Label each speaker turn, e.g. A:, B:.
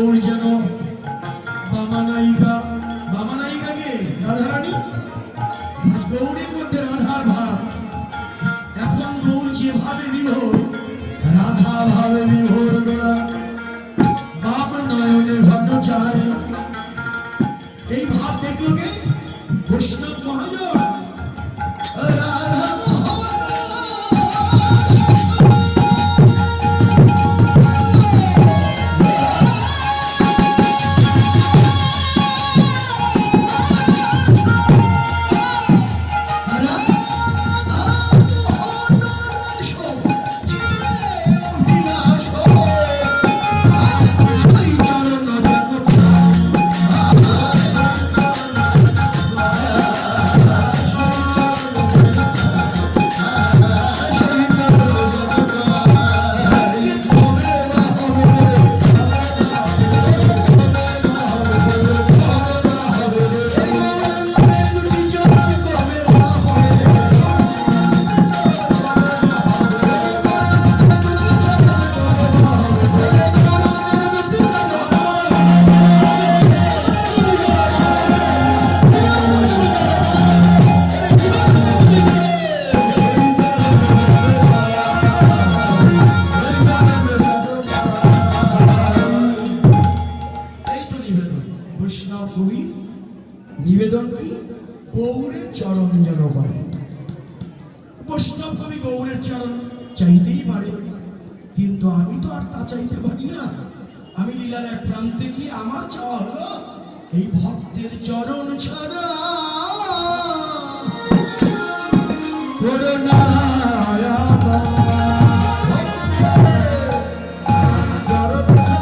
A: দৌড় যেন নিবেদন কি গৌরের চরণ যেন পায় বৈষ্ণব কবি গৌরের চরণ চাইতেই পারে কিন্তু আমি তো আর তা চাইতে পারি না। আমি লীলার এক প্রান্তে গিয়ে আমার চাওয়া হলো, এই ভক্তের চরণ ছাড়া। চরণ ছাড়া।